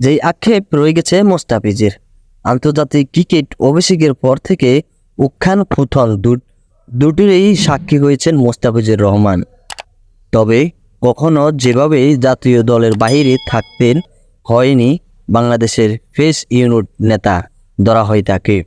যেই আক্ষেপ রয়ে গেছে মোস্তাফিজের। আন্তর্জাতিক ক্রিকেট অভিষেকের পর থেকে উত্থান ফুথন দু- দুটিরই সাক্ষী হয়েছেন মোস্তাফিজুর রহমান। তবে কখনো যেভাবে জাতীয় দলের বাইরে থাকতেন, হয়নি বাংলাদেশের ফেস ইউনিট নেতা ধরা হয় তাকে।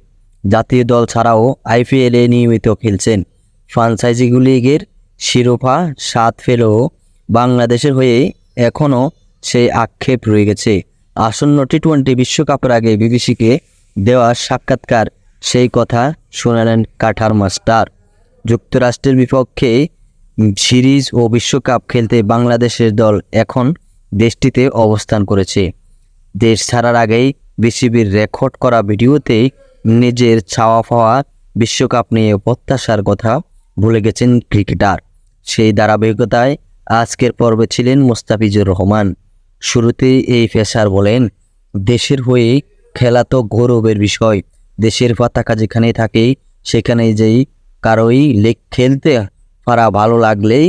জাতীয় দল ছাড়াও আইপিএলে নিয়মিত খেলছেন। ফ্রাঞ্চাইজি লিগের শিরোপা স্বাদ ফেলেও বাংলাদেশের হয়ে এখনও সেই আক্ষেপ রয়ে গেছে। আসন্ন টি টোয়েন্টি বিশ্বকাপের আগে বিবিসিকে দেওয়া সাক্ষাৎকার, সেই কথা শোনালেন কাঠার মাস্টার। যুক্তরাষ্ট্রের বিপক্ষে সিরিজ ও বিশ্বকাপ খেলতে বাংলাদেশের দল এখন দেশটিতে অবস্থান করেছে। দেশ ছাড়ার আগেই বিসিবির রেকর্ড করা ভিডিওতে নিজের ছাওয়া পাওয়া বিশ্বকাপ নিয়ে প্রত্যাশার কথা ভুলে গেছেন ক্রিকেটার। সেই ধারাবাহিকতায় আজকের পর্বে ছিলেন মোস্তাফিজুর রহমান। শুরুতেই এই পেশার বলেন, দেশের হয়ে খেলা তো গৌরবের বিষয়। দেশের পতাকা যেখানে থাকে সেখানে যেই কারোই লেগ খেলতে পারা ভালো লাগলেই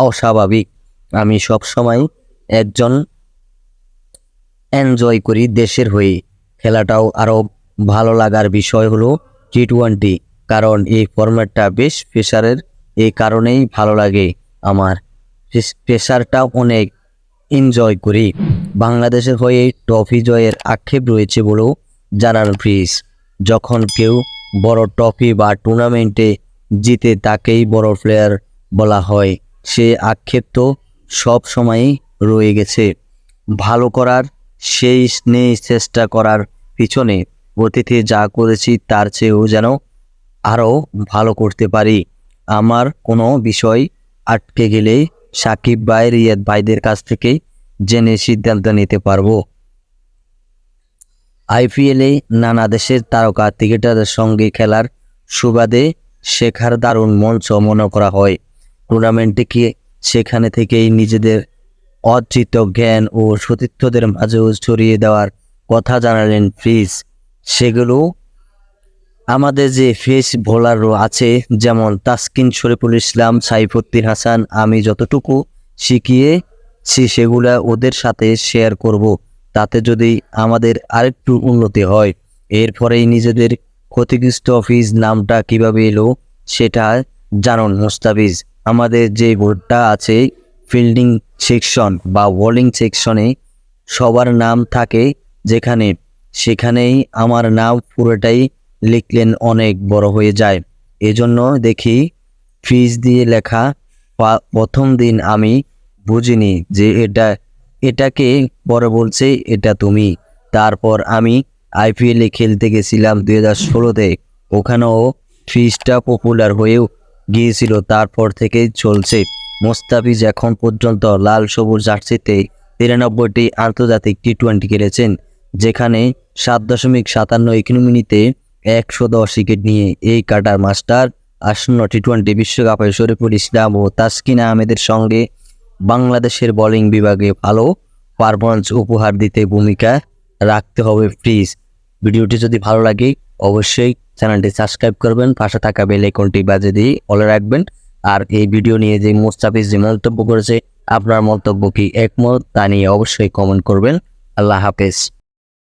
অস্বাভাবিক। আমি সবসময় একজন এনজয় করি দেশের হয়ে খেলাটাও আরও ভালো লাগার বিষয় হলো টি টোয়েন্টি কারণ এই ফরম্যাটটা বেশ প্রেশারের এই কারণেই ভালো লাগে আমার। প্রেশারটা অনেক এনজয় করি। বাংলাদেশের হয়ে ট্রফি জয়ের আক্ষেপ রয়েছে বলেও জানান ফ্রিজ। যখন কেউ বড় ট্রফি বা টুর্নামেন্টে জিতে তাকেই বড় প্লেয়ার বলা হয়, সে আক্ষেপ তো সব সময়ই রয়ে গেছে। ভালো করার, সেই স্নেহ চেষ্টা করার পিছনে অতীতে যা করেছি তার চেয়েও যেন আরও ভালো করতে পারি। আমার কোনো বিষয় আটকে গেলে সাকিব ভাই রিয়াদ ভাইদের কাছ থেকে জেনে সিদ্ধান্ত নিতে পারব। আইপিএলে নানা দেশের তারকা ক্রিকেটারদের সঙ্গে খেলার সুবাদে শেখার দারুণ মঞ্চ মনে করা হয়। টুর্নামেন্টটিকে সেখানে থেকেই নিজেদের অর্জিত জ্ঞান ও সতীর্থদের মাঝেও ছড়িয়ে দেওয়ার কথা জানালেন ফ্রিজ সেগুলো আমাদের যে ফেস বোলারও আছে, যেমন তাসকিন, শরীফুল ইসলাম, সাইফুদ্দিন হাসান, আমি যতটুকু শিখিয়েছি সেগুলা ওদের সাথে শেয়ার করব। তাতে যদি আমাদের আরেকটু উন্নতি হয়, এরপরেই নিজেদের ক্ষতিগ্রস্ত অফিস নামটা কীভাবে এলো সেটা জানুন মোস্তাফিজ। আমাদের যে বোর্ডটা আছে ফিল্ডিং সেকশন বা বোলিং সেকশনে সবার নাম থাকে যেখানে, সেখানেই আমার নাম পুরোটাই লিখলেন অনেক বড় হয়ে যায়। এজন্য দেখি ফিজ দিয়ে লেখা প্রথম দিন আমি বুঝিনি যে এটা, এটাকে পরে বলছে, এটা তুমি। তারপর আমি আইপিএলে খেলতে গেছিলাম দুই হাজার ষোলোতে ওখানেও ফিজটা পপুলার হয়েও গিয়েছিল, তারপর থেকেই চলছে। মোস্তাফিজ এখন পর্যন্ত লাল সবুজ জার্সিতে তিরানব্বইটি আন্তর্জাতিক টি টোয়েন্টি খেলেছেন, যেখানে সাত দশমিক সাতান্ন ইকোনমিতে একশো দশ উইকেট নিয়ে এই কাটার মাস্টার আসন্ন টি টোয়েন্টি বিশ্বকাপে শরীফুল ইসলাম ও তাসকিন আহমেদের সঙ্গে বাংলাদেশের বোলিং বিভাগে ভালো পারফরমেন্স উপহার দিতে ভূমিকা রাখতে হবে প্লিজ। ভিডিওটি যদি ভালো লাগে অবশ্যই চ্যানেলটি সাবস্ক্রাইব করবেন, পাশে থাকা বেল আইকনটি বাজে দিয়ে অলে রাখবেন। আর এই ভিডিও নিয়ে যে মুস্তাফিজ যে মন্তব্য করেছে, আপনার মন্তব্য কি একমত তা নিয়ে অবশ্যই কমেন্ট করবেন। আল্লাহ হাফেজ।